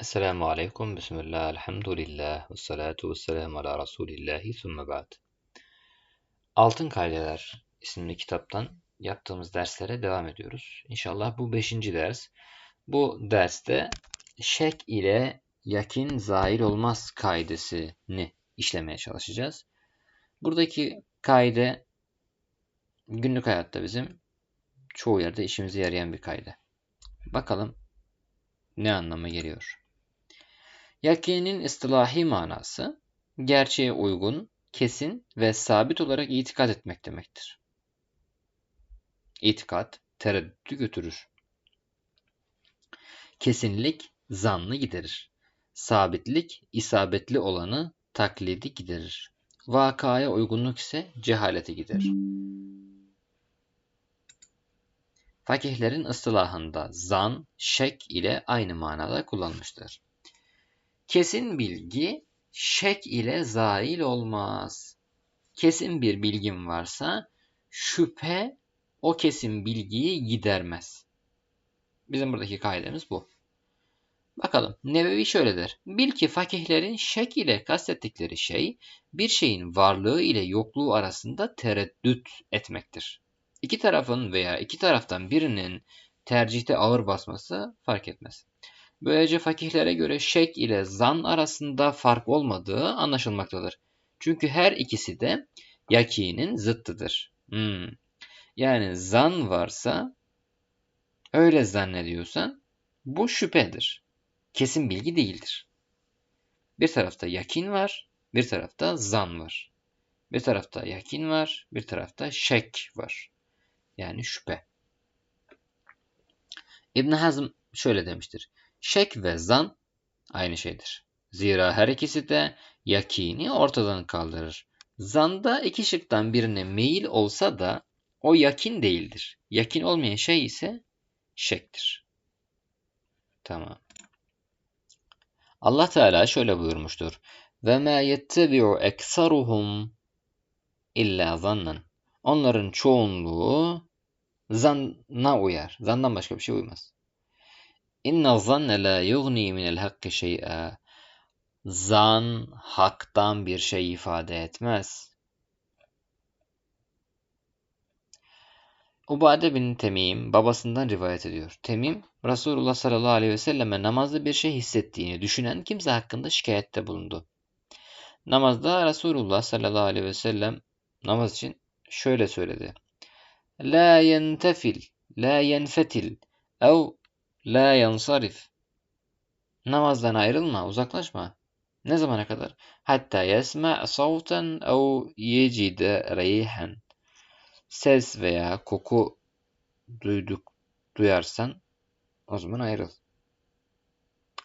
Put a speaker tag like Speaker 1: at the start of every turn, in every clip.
Speaker 1: Esselamu Aleyküm, Bismillah, Elhamdülillah, ve salatu ve selamu ala Resulillahi, sümme ba'd. Altın Kaideler isimli kitaptan yaptığımız derslere devam ediyoruz. İnşallah bu beşinci ders. Bu derste şek ile yakin zahir olmaz kaidesini işlemeye çalışacağız. Buradaki kaide günlük hayatta bizim çoğu yerde işimize yarayan bir kaide. Bakalım ne anlama geliyor? Yakinin istilahi manası gerçeğe uygun, kesin ve sabit olarak itikat etmek demektir. İtikat tereddütü götürür. Kesinlik zannı giderir. Sabitlik isabetli olanı taklidi giderir. Vakaya uygunluk ise cehaleti giderir. Fakihlerin ıstılahında zan, şek ile aynı manada kullanmıştır. Kesin bilgi şek ile zail olmaz. Kesin bir bilgim varsa şüphe o kesin bilgiyi gidermez. Bizim buradaki kaidemiz bu. Bakalım Nevevi şöyle der. Bil ki fakihlerin şek ile kastettikleri şey bir şeyin varlığı ile yokluğu arasında tereddüt etmektir. İki tarafın veya iki taraftan birinin tercihte ağır basması fark etmez. Böylece fakihlere göre şek ile zan arasında fark olmadığı anlaşılmaktadır. Çünkü her ikisi de yakinin zıttıdır. Hmm. Yani zan varsa öyle zannediyorsan bu şüphedir. Kesin bilgi değildir. Bir tarafta yakin var, bir tarafta zan var. Bir tarafta yakin var, bir tarafta şek var. Yani şüphe. İbn Hazm şöyle demiştir. Şek ve zan aynı şeydir. Zira her ikisi de yakini ortadan kaldırır. Zanda iki şıktan birine meyil olsa da o yakin değildir. Yakin olmayan şey ise şektir. Tamam. Allah Teala şöyle buyurmuştur. Ve ma yettebi'u eksaruhum illa zannan. Onların çoğunluğu zanna uyar. Zandan başka bir şey uymaz. İnne zanne la yugni minel hakki şey'a. Zan haktan bir şey ifade etmez. Ubade bin Temim babasından rivayet ediyor. Temim, Resulullah sallallahu aleyhi ve selleme namazda bir şey hissettiğini düşünen kimse hakkında şikayette bulundu. Namazda Resulullah sallallahu aleyhi ve sellem namaz için şöyle söyledi. La yentefil, la yenfetil, ev La yansarif. Namazdan ayrılma, uzaklaşma. Ne zamana kadar? Hatta yesma savten ev yecide reyhen. Ses veya koku duyduk, duyarsan o zaman ayrıl.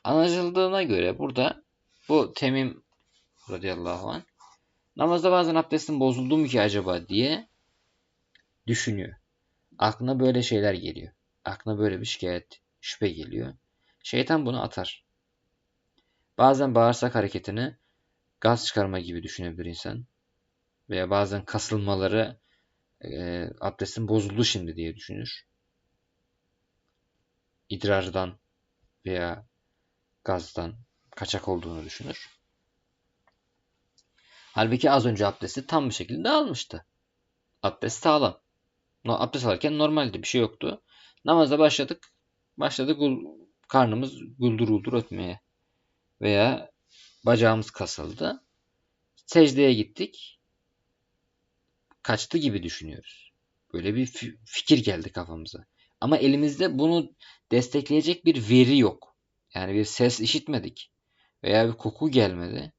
Speaker 1: Anlaşıldığına göre burada bu Temim radıyallahu anh namazda bazen abdestin bozuldu mu ki acaba diye düşünüyor. Aklına böyle şeyler geliyor. Aklına böyle bir şikayet şüphe geliyor. Şeytan bunu atar. Bazen bağırsak hareketini gaz çıkarma gibi düşünebilir insan. Veya bazen kasılmaları e, abdestin bozuldu şimdi diye düşünür. İdrardan veya gazdan kaçak olduğunu düşünür. Halbuki az önce abdesti tam bir şekilde almıştı. Abdest sağlam. Abdest alırken normaldi bir şey yoktu. Namaza başladık. Başladı gul, karnımız guldur guldur ötmeye. Veya bacağımız kasıldı. Secdeye gittik. Kaçtı gibi düşünüyoruz. Böyle bir fikir geldi kafamıza. Ama elimizde bunu destekleyecek bir veri yok. Yani bir ses işitmedik. Veya bir koku gelmedi.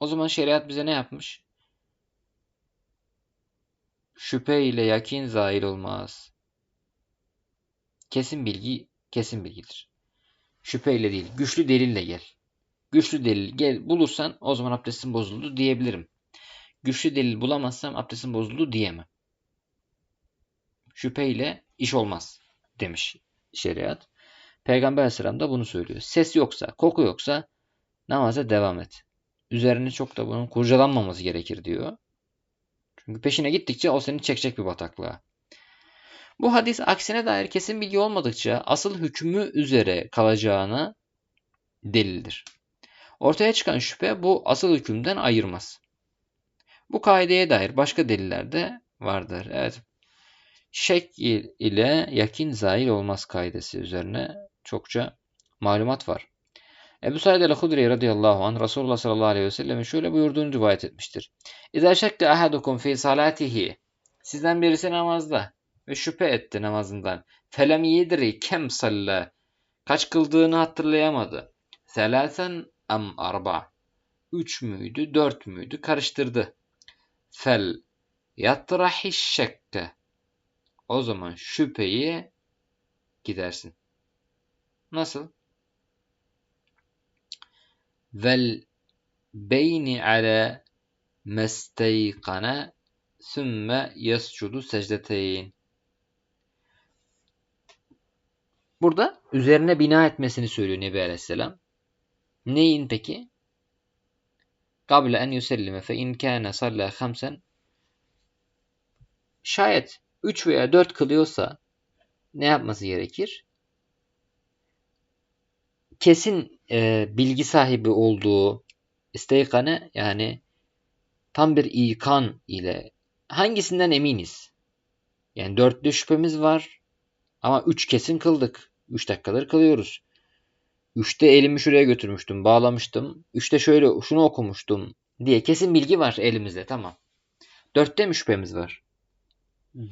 Speaker 1: O zaman şeriat bize ne yapmış? Şüphe ile yakin zahir olmaz. Kesin bilgi kesin bilgidir. Şüpheyle değil, güçlü delille gel. Güçlü delil gel bulursan o zaman abdestin bozuldu diyebilirim. Güçlü delil bulamazsam abdestin bozuldu diyemem. Şüpheyle iş olmaz demiş şeriat. Peygamber aleyhisselam da bunu söylüyor. Ses yoksa, koku yoksa namaza devam et. Üzerine çok da bunun kurcalanmaması gerekir diyor. Çünkü peşine gittikçe o seni çekecek bir bataklığa. Bu hadis aksine dair kesin bilgi olmadıkça asıl hükmü üzere kalacağına delildir. Ortaya çıkan şüphe bu asıl hükümden ayırmaz. Bu kaideye dair başka deliller de vardır. Evet. Şek ile yakin zahil olmaz kaidesi üzerine çokça malumat var. Ebu Said el-Hudri radıyallahu anh Resulullah sallallahu aleyhi ve sellem'in şöyle buyurduğunu rivayet etmiştir. İzâ şekke ahadukum fi salatihi Sizden birisi namazda ve şüphe etti namazından. Felem yedri kem salla. Kaç kıldığını hatırlayamadı. Selasen am arba. Üç müydü, dört müydü karıştırdı. Fel yatrahiş şekke. O zaman şüpheyi gidersin. Nasıl? vel beyni ala mesteykana sümme yescudu secdeteyn. Burada üzerine bina etmesini söylüyor Nebi Aleyhisselam. Neyin peki? Kable en yusellime fe in kâne salla Şayet 3 veya 4 kılıyorsa ne yapması gerekir? Kesin e, bilgi sahibi olduğu isteykane yani tam bir ikan ile hangisinden eminiz? Yani dörtlü şüphemiz var ama üç kesin kıldık. Üç dakikadır kılıyoruz. Üçte elimi şuraya götürmüştüm, bağlamıştım. Üçte şöyle şunu okumuştum diye kesin bilgi var elimizde tamam. Dörtte mi şüphemiz var?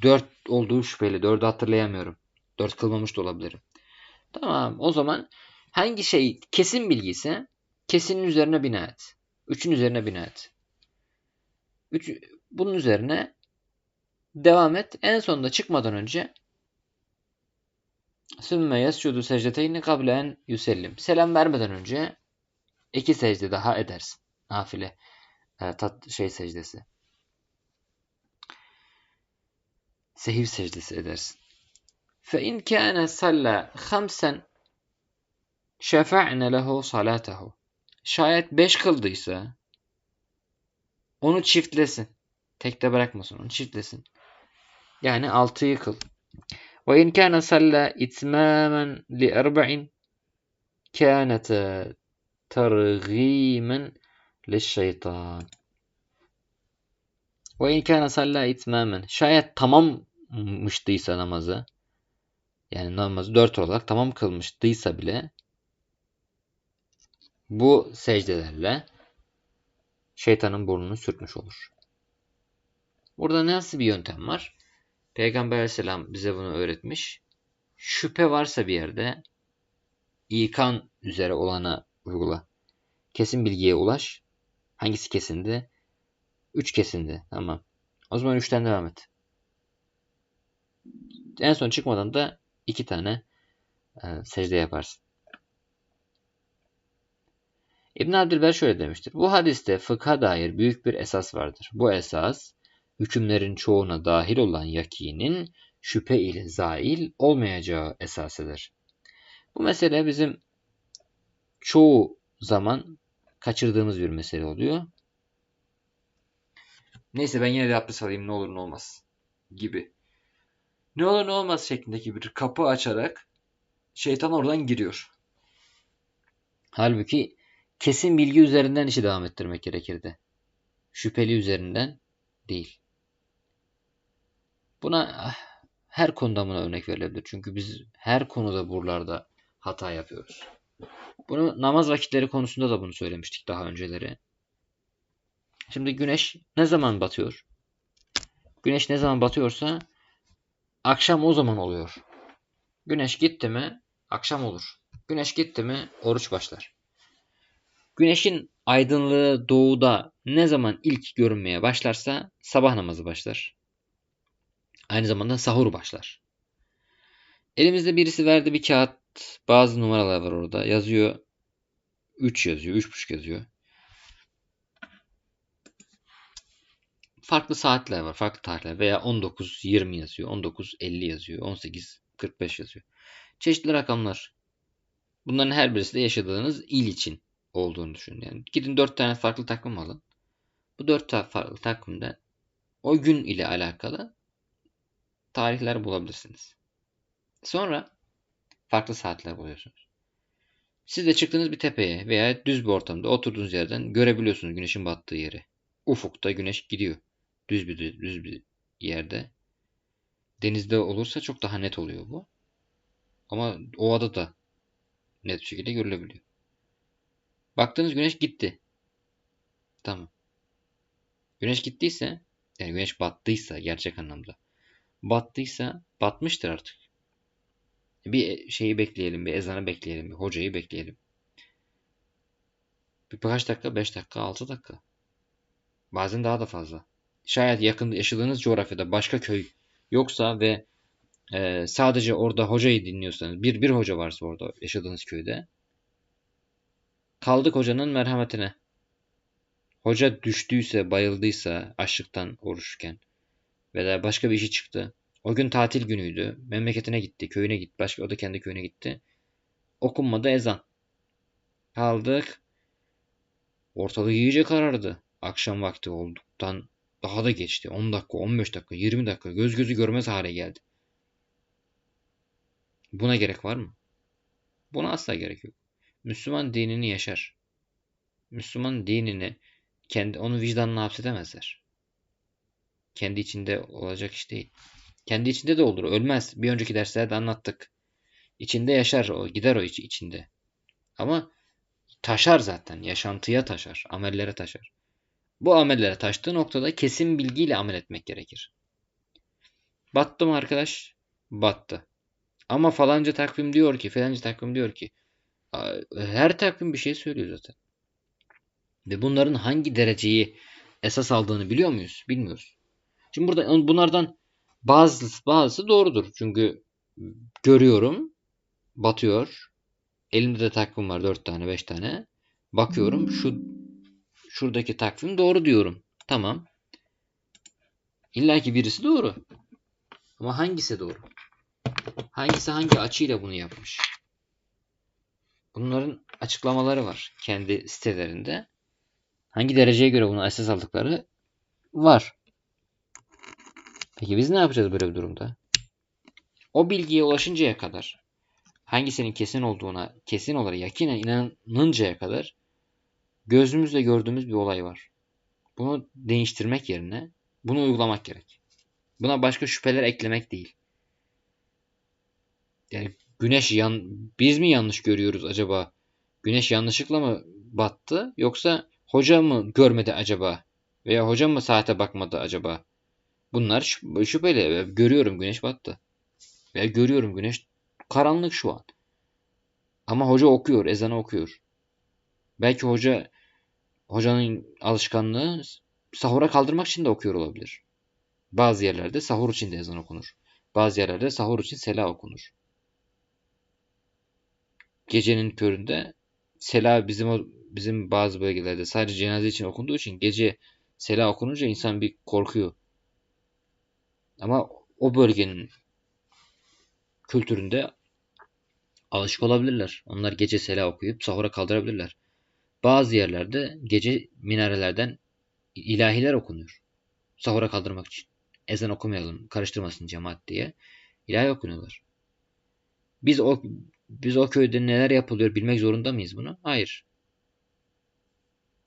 Speaker 1: Dört olduğu şüpheli. Dördü hatırlayamıyorum. Dört kılmamış da olabilirim. Tamam o zaman hangi şey kesin bilgi ise kesinin üzerine bina et. Üçün üzerine bina et. Üç, bunun üzerine devam et. En sonunda çıkmadan önce Sümme yescudu secdeteyni kable en yüsellim. Selam vermeden önce iki secde daha edersin. Nafile e, tat, şey secdesi. Sehiv secdesi edersin. Fe in kâne salla hamsen şefa'ne lehu salatehu. Şayet beş kıldıysa onu çiftlesin. Tekte bırakmasın onu çiftlesin. Yani altıyı kıl. Salla itmamen li erba'in kânet tergîmen lişşeytan. Ve in kana salla itmamen. Şayet tamammıştıysa namazı yani namazı dört olarak tamam kılmıştıysa bile bu secdelerle şeytanın burnunu sürtmüş olur. Burada nasıl bir yöntem var? Peygamber aleyhisselam bize bunu öğretmiş. Şüphe varsa bir yerde ikan üzere olana uygula. Kesin bilgiye ulaş. Hangisi kesindi? Üç kesindi. Tamam. O zaman üçten devam et. En son çıkmadan da iki tane e, secde yaparsın. İbn Abdülber şöyle demiştir. Bu hadiste fıkha dair büyük bir esas vardır. Bu esas hükümlerin çoğuna dahil olan yakinin şüphe ile zail olmayacağı esasıdır. Bu mesele bizim çoğu zaman kaçırdığımız bir mesele oluyor. Neyse ben yine de abdest alayım ne olur ne olmaz gibi. Ne olur ne olmaz şeklindeki bir kapı açarak şeytan oradan giriyor. Halbuki kesin bilgi üzerinden işi devam ettirmek gerekirdi. Şüpheli üzerinden değil. Buna ah, her konuda buna örnek verilebilir. Çünkü biz her konuda buralarda hata yapıyoruz. Bunu namaz vakitleri konusunda da bunu söylemiştik daha önceleri. Şimdi güneş ne zaman batıyor? Güneş ne zaman batıyorsa akşam o zaman oluyor. Güneş gitti mi akşam olur. Güneş gitti mi oruç başlar. Güneşin aydınlığı doğuda ne zaman ilk görünmeye başlarsa sabah namazı başlar. Aynı zamanda sahur başlar. Elimizde birisi verdi bir kağıt. Bazı numaralar var orada. Yazıyor. 3 yazıyor. 3.5 yazıyor. Farklı saatler var. Farklı tarihler. Veya 19.20 yazıyor. 19.50 yazıyor. 18.45 yazıyor. Çeşitli rakamlar. Bunların her birisi de yaşadığınız il için olduğunu düşünün. Yani gidin 4 tane farklı takvim alın. Bu 4 tane farklı takvimde o gün ile alakalı tarihler bulabilirsiniz. Sonra farklı saatler buluyorsunuz. Siz de çıktığınız bir tepeye veya düz bir ortamda oturduğunuz yerden görebiliyorsunuz güneşin battığı yeri. Ufukta güneş gidiyor. Düz bir düz bir yerde. Denizde olursa çok daha net oluyor bu. Ama ovada da net bir şekilde görülebiliyor. Baktığınız güneş gitti. Tamam. Güneş gittiyse, yani güneş battıysa gerçek anlamda. Battıysa batmıştır artık. Bir şeyi bekleyelim, bir ezanı bekleyelim, bir hocayı bekleyelim. Bir birkaç dakika, 5 dakika, 6 dakika. Bazen daha da fazla. Şayet yakın yaşadığınız coğrafyada başka köy yoksa ve e, sadece orada hocayı dinliyorsanız, bir bir hoca varsa orada yaşadığınız köyde, kaldık hocanın merhametine. Hoca düştüyse, bayıldıysa açlıktan oruçken veya başka bir işi çıktı. O gün tatil günüydü. Memleketine gitti, köyüne gitti. Başka o da kendi köyüne gitti. Okunmadı ezan. Kaldık. Ortalık iyice karardı. Akşam vakti olduktan daha da geçti. 10 dakika, 15 dakika, 20 dakika göz gözü görmez hale geldi. Buna gerek var mı? Buna asla gerek yok. Müslüman dinini yaşar. Müslüman dinini kendi onu vicdanına hapsedemezler. Kendi içinde olacak iş değil. Kendi içinde de olur. Ölmez. Bir önceki derslerde anlattık. İçinde yaşar o. Gider o içi içinde. Ama taşar zaten. Yaşantıya taşar. Amellere taşar. Bu amellere taştığı noktada kesin bilgiyle amel etmek gerekir. Battı mı arkadaş? Battı. Ama falanca takvim diyor ki, falanca takvim diyor ki. Her takvim bir şey söylüyor zaten. Ve bunların hangi dereceyi esas aldığını biliyor muyuz? Bilmiyoruz. Şimdi burada bunlardan bazısı, bazısı doğrudur. Çünkü görüyorum, batıyor. Elimde de takvim var 4 tane, 5 tane. Bakıyorum şu şuradaki takvim doğru diyorum. Tamam. İlla ki birisi doğru. Ama hangisi doğru? Hangisi hangi açıyla bunu yapmış? Bunların açıklamaları var kendi sitelerinde. Hangi dereceye göre bunu esas aldıkları var. Peki biz ne yapacağız böyle bir durumda? O bilgiye ulaşıncaya kadar hangisinin kesin olduğuna kesin olarak yakinen inanıncaya kadar gözümüzle gördüğümüz bir olay var. Bunu değiştirmek yerine bunu uygulamak gerek. Buna başka şüpheler eklemek değil. Yani güneş yan biz mi yanlış görüyoruz acaba? Güneş yanlışlıkla mı battı yoksa hoca mı görmedi acaba? Veya hoca mı saate bakmadı acaba? Bunlar şüpheli. Görüyorum güneş battı. Veya görüyorum güneş karanlık şu an. Ama hoca okuyor, ezanı okuyor. Belki hoca hocanın alışkanlığı sahura kaldırmak için de okuyor olabilir. Bazı yerlerde sahur için de ezan okunur. Bazı yerlerde sahur için sela okunur. Gecenin köründe sela bizim bizim bazı bölgelerde sadece cenaze için okunduğu için gece sela okununca insan bir korkuyor. Ama o bölgenin kültüründe alışık olabilirler. Onlar gece sela okuyup sahura kaldırabilirler. Bazı yerlerde gece minarelerden ilahiler okunuyor. Sahura kaldırmak için. Ezan okumayalım, karıştırmasın cemaat diye. ilahi okunuyorlar. Biz o biz o köyde neler yapılıyor bilmek zorunda mıyız bunu? Hayır.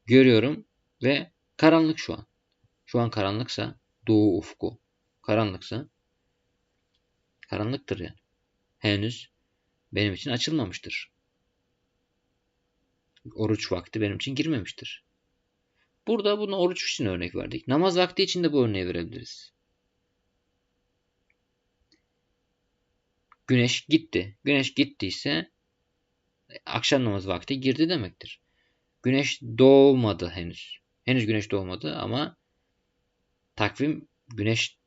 Speaker 1: Görüyorum ve karanlık şu an. Şu an karanlıksa doğu ufku karanlıksa karanlıktır yani. Henüz benim için açılmamıştır. Oruç vakti benim için girmemiştir. Burada bunu oruç için örnek verdik. Namaz vakti için de bu örneği verebiliriz. Güneş gitti. Güneş gittiyse akşam namaz vakti girdi demektir. Güneş doğmadı henüz. Henüz güneş doğmadı ama takvim güneş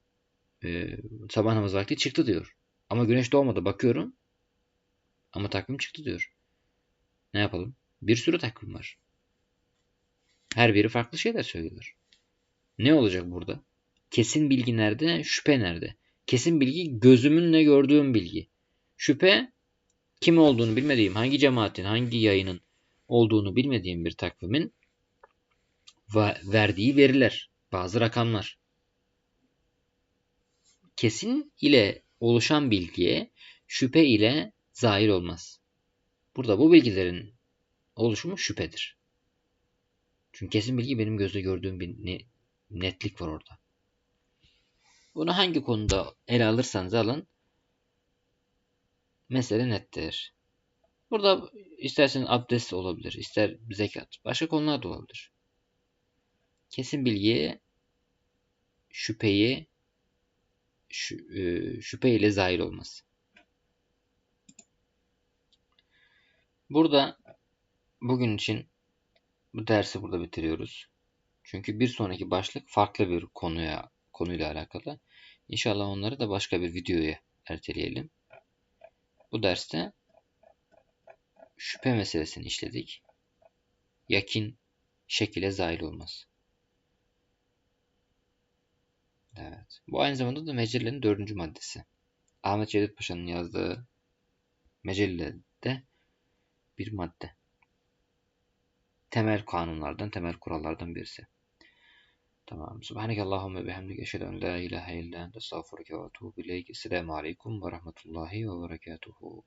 Speaker 1: e, sabah namaz vakti çıktı diyor. Ama güneş doğmadı bakıyorum. Ama takvim çıktı diyor. Ne yapalım? Bir sürü takvim var. Her biri farklı şeyler söylüyor. Ne olacak burada? Kesin bilgi nerede? Şüphe nerede? Kesin bilgi gözümünle gördüğüm bilgi. Şüphe kim olduğunu bilmediğim, hangi cemaatin, hangi yayının olduğunu bilmediğim bir takvimin verdiği veriler, bazı rakamlar. Kesin ile oluşan bilgiye şüphe ile zahir olmaz. Burada bu bilgilerin oluşumu şüphedir. Çünkü kesin bilgi benim gözle gördüğüm bir netlik var orada. Bunu hangi konuda ele alırsanız alın mesele nettir. Burada isterseniz abdest olabilir, ister zekat, başka konular da olabilir. Kesin bilgiye şüpheyi e, şüphe ile zahir olması. Burada bugün için bu dersi burada bitiriyoruz. Çünkü bir sonraki başlık farklı bir konuya konuyla alakalı. İnşallah onları da başka bir videoya erteleyelim. Bu derste şüphe meselesini işledik. Yakin şekile zahir olmaz. Evet. Bu aynı zamanda da Mecelle'nin dördüncü maddesi. Ahmet Cevdet Paşa'nın yazdığı Mecelle'de bir madde. Temel kanunlardan, temel kurallardan birisi. Tamam. Subhaneke Allahümme bihamdik. Eşhedü en la ilahe illa ente estağfurüke ve etûbü ileyk. Esselamu aleyküm ve rahmetullahi ve berekatuhu.